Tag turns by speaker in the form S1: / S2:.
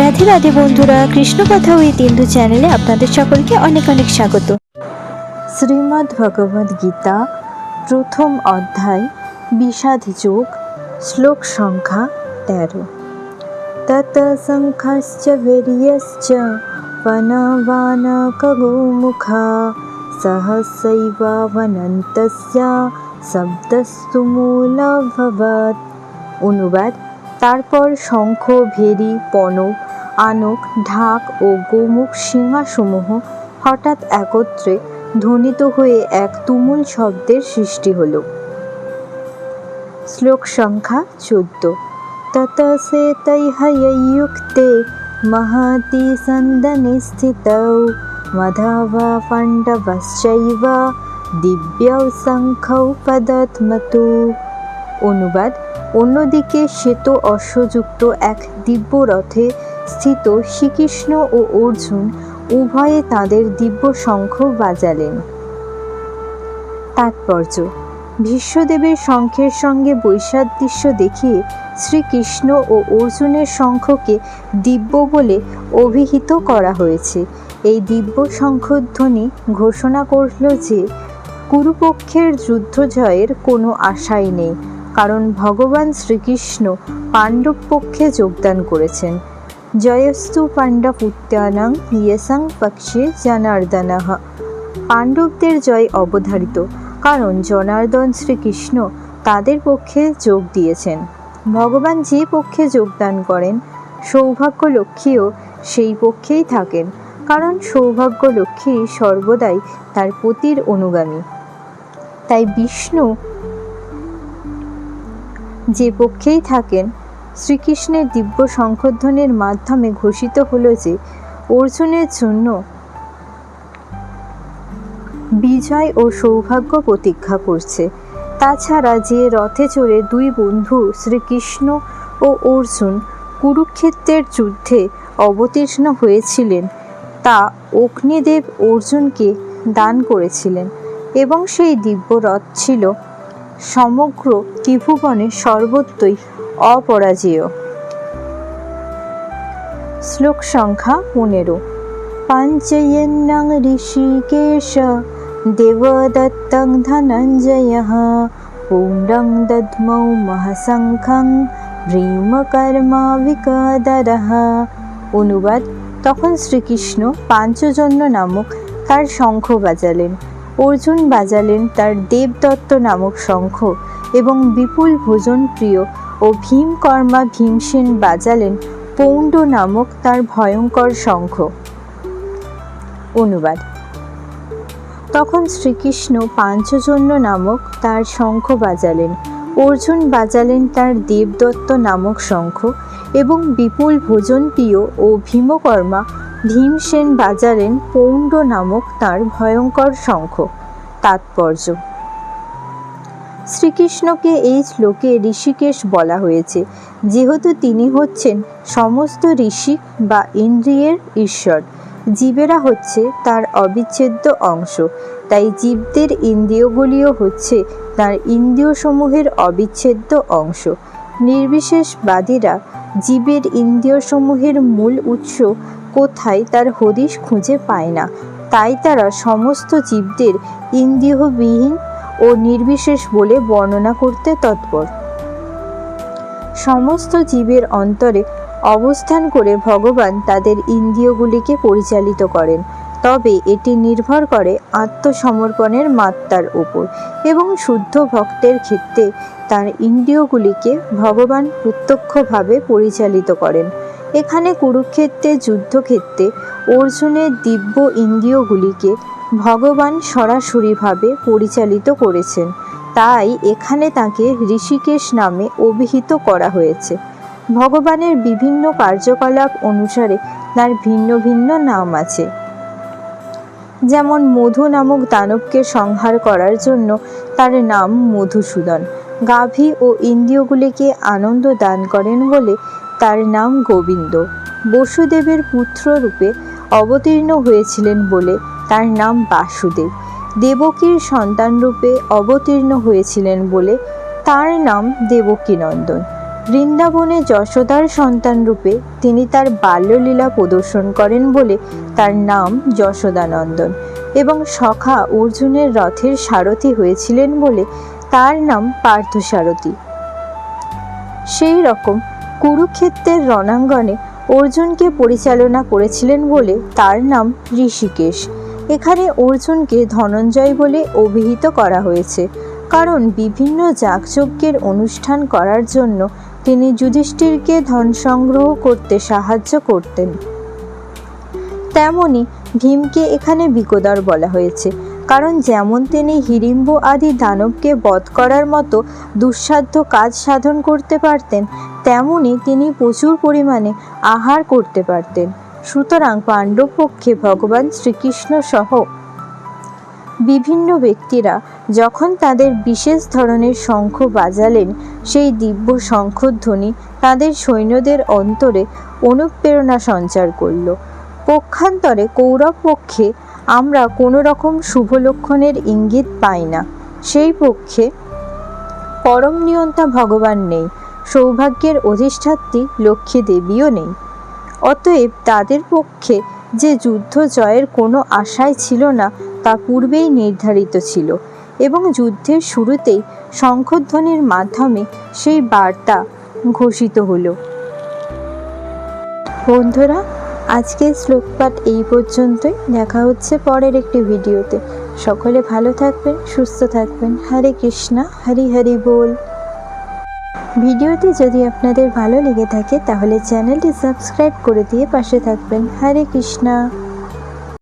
S1: রাধে রাধে বন্ধুরা, কৃষ্ণ কথা উইথ ইন্দু চ্যানেলে আপনাদের সকলকে অনেক অনেক স্বাগত। শ্রীমদ্ ভগবদ গীতা, প্রথম অধ্যায়, বিষাদ যোগ, শ্লোক সংখ্যা তেরো। তত সংখ্যাশ্চ বীর্যশ্চ বনবানকগোমুখা সহসৈবাবনন্তস্য শব্দস্তু মূলভবৎ। অনুবাদ, তারপর শঙ্খ, ভেরি পনক আনক, ঢাক ও গোমুখ সিংহাসমূহ হঠাৎ একত্রে ধ্বনিত হয়ে এক তুমুল শব্দের সৃষ্টি হল। শ্লোক সংখ্যা চোদ্দ। তত সে তৈহয়ুক্তে মহতি সন্দনে স্থিতৌ, মধবা পাণ্ডবশ্চৈব দিব্যৌ অনুবাদ, অন্যদিকে শ্বেত অশ্বযুক্ত এক দিব্য রথে স্থিত শ্রীকৃষ্ণ ও অর্জুন উভয়ে তাদের দিব্য শঙ্খ বাজালেন। তাৎপর্য, ভীষ্মদেবের শঙ্খের সঙ্গে বৈসাদৃশ্য দেখিয়ে শ্রীকৃষ্ণ ও অর্জুনের শঙ্খকে দিব্য বলে অভিহিত করা হয়েছে। এই দিব্য শঙ্খধ্বনি ঘোষণা করল যে, কুরুপক্ষের যুদ্ধ জয়ের কোনো আশাই নেই, কারণ ভগবান শ্রীকৃষ্ণ পাণ্ডব পক্ষে যোগদান করেছেন। জয়স্তু পাণ্ডব উত্যানাং ইয়েসাং পক্ষে জনার্দনঃ পাণ্ডবদের জয় অবধারিত, কারণ জনার্দন শ্রীকৃষ্ণ তাদের পক্ষে যোগ দিয়েছেন। ভগবান যে পক্ষে যোগদান করেন সৌভাগ্য লক্ষ্মীও সেই পক্ষেই থাকেন, কারণ সৌভাগ্য লক্ষ্মী সর্বদাই তার পতির অনুগামী। তাই বিষ্ণু যে পক্ষেই থাকেন শ্রীকৃষ্ণের দিব্য শঙ্খধ্বনির মাধ্যমে ঘোষিত হলো যে, অর্জুনের জন্য বিজয় ও সৌভাগ্য প্রতীক্ষা করছে। তাছাড়া যে রথে চড়ে দুই বন্ধু শ্রীকৃষ্ণ ও অর্জুন কুরুক্ষেত্রের যুদ্ধে অবতীর্ণ হয়েছিলেন, তা অগ্নিদেব অর্জুনকে দান করেছিলেন এবং সেই দিব্য রথ ছিল সমগ্র ত্রিভুবনে সর্বত্রই অপরাজেয়। শ্লোক সংখ্যা পনেরো। পাঞ্চয়ন্নং ঋষিকেশ দেবদত্তং ধনঞ্জয়। পুণ্ডং দদ্মৌ মহাশঙ্খং ভ্রীমকর্মা বিকদরহ অনুবাদ, তখন শ্রীকৃষ্ণ পাঞ্চজন্য নামক তার শঙ্খ বাজালেন। অর্জুন বাজালেন তার দেবদত্ত নামক শঙ্খ এবং বিপুল ভোজন প্রিয় ও ভীমকর্মা ভীমসেন বাজালেন পৌণ্ড নামক তার ভয়ঙ্কর শঙ্খ। অনুবাদ। তখন শ্রীকৃষ্ণ পাঞ্চজন্য নামক তার শঙ্খ বাজালেন। অর্জুন বাজালেন তার দেবদত্ত নামক শঙ্খ এবং বিপুল ভোজন প্রিয় ও ভীমকর্মা ভীমসেন বাজালেন পৌণ্ড নামক তার ভয়ঙ্কর শঙ্খ। তাৎপর্য। শ্রীকৃষ্ণকে এই শ্লোকে ঋষিকেশ বলা হয়েছে। যেহেতু তিনি হচ্ছেন সমস্ত ঋষি বা ইন্দ্রিয়ের ঈশ্বর, জীবেরা হচ্ছে তার অবিচ্ছেদ্য অংশ। তাই জীবদের ইন্দ্রিয়গুলিও হচ্ছে তার ইন্দ্রিয়সমূহের অবিচ্ছেদ্য অংশ। নির্বিশেষবাদীরা জীবের ইন্দ্রিয়সমূহের মূল উৎস কোথায় তার হদিশ খুঁজে পায় না। তাই তারা সমস্ত জীবদের ইন্দ্রিয়বিহীন ও নির্বিশেষ বলে বর্ণনা করতে তৎপর। সমস্ত জীবের অন্তরে অবস্থান করে ভগবান তাদের ইন্দ্রিয়গুলিকে পরিচালিত করেন। তবে এটি নির্ভর করে আত্মসমর্পণের মাত্রার উপর এবং শুদ্ধ ভক্তের ক্ষেত্রে তার ইন্দ্রিয়গুলিকে ভগবান প্রত্যক্ষভাবে পরিচালিত করেন। এখানে কুরুক্ষেত্রে, যুদ্ধক্ষেত্রে অর্জুনের দিব্য ইন্দ্রিয়গুলিকে ভগবান সরাসরিভাবে পরিচালিত করেছেন। তাই এখানে তাকে ঋষিকেশ নামে অভিহিত করা হয়েছে। ভগবানের বিভিন্ন কার্যকলাপ অনুসারে তার ভিন্ন ভিন্ন নাম আছে। যেমন মধু নামক দানবকে সংহার করার জন্য তার নাম মধুসূদন। গাভী ও ইন্দ্রিয়গুলিকে আনন্দ দান করেন বলে তার নাম গোবিন্দ। বসুদেবের পুত্র রূপে অবতীর্ণ হয়েছিলেন বলে তার নাম বাসুদেব। দেবকীর সন্তান রূপে অবতীর্ণ হয়েছিলেন বলে তার নাম দেবকীনন্দন। বৃন্দাবনে যশোদার সন্তান রূপে তিনি তার বাল্যলীলা প্রদর্শন করেন বলে তার নাম যশোদানন্দন এবং সখা অর্জুনের রথের সারথি হয়েছিলেন বলে তার নাম পার্থসারথী। সেই রকম কুরুক্ষেত্রের রণাঙ্গনে অর্জুনকে পরিচালনা করেছিলেন বলে তার নাম ঋষিকেশ। এখানে অর্জুনকে ধনঞ্জয় বলে অভিহিত করা হয়েছে। কারণ বিভিন্ন যাগযজ্ঞের অনুষ্ঠান করার জন্য তিনি যুধিষ্ঠিরকে ধন সংগ্রহ করতে সাহায্য করতেন। তেমনি ভীমকে এখানে বিকোদর বলা হয়েছে। কারণ যেমন তিনি হিড়িম্ব আদি দানবকে বধ করার মতো দুঃসাধ্য কাজ সাধন করতে পারতেন তেমনি তিনি প্রচুর পরিমাণে আহার করতে পারতেন। সুতরাং পাণ্ডব পক্ষে ভগবান শ্রীকৃষ্ণ সহ বিভিন্ন ব্যক্তিরা যখন তাদের বিশেষ ধরনের শঙ্খ বাজালেন, সেই দিব্য শঙ্খধ্বনি তাদের সৈন্যদের অন্তরে অনুপ্রেরণা সঞ্চার করল। পক্ষান্তরে কৌরব পক্ষে আমরা কোনো রকম শুভ লক্ষণের ইঙ্গিত পাই না। সেই পক্ষে পরম নিয়ন্তা ভগবান নেই। সৌভাগ্যের অধিষ্ঠাত্রী লক্ষ্মী দেবীও নেই। অতএব তাদের পক্ষে যে যুদ্ধ জয়ের কোনো আশাই ছিল না, তা পূর্বেই নির্ধারিত ছিল এবং যুদ্ধের শুরুতেই শঙ্খধ্বনির মাধ্যমে সেই বার্তা ঘোষিত হলো। বন্ধুরা, আজকের শ্লোকপাঠ এই পর্যন্তই। দেখা হচ্ছে পরের একটি ভিডিওতে। সকলে ভালো থাকবেন, সুস্থ থাকবেন। হরে কৃষ্ণা, হরি হরি বল। ভিডিওটি যদি আপনাদের ভালো লেগে থাকে, তাহলে চ্যানেলটি সাবস্ক্রাইব করে দিয়ে পাশে থাকবেন। হরে কৃষ্ণা।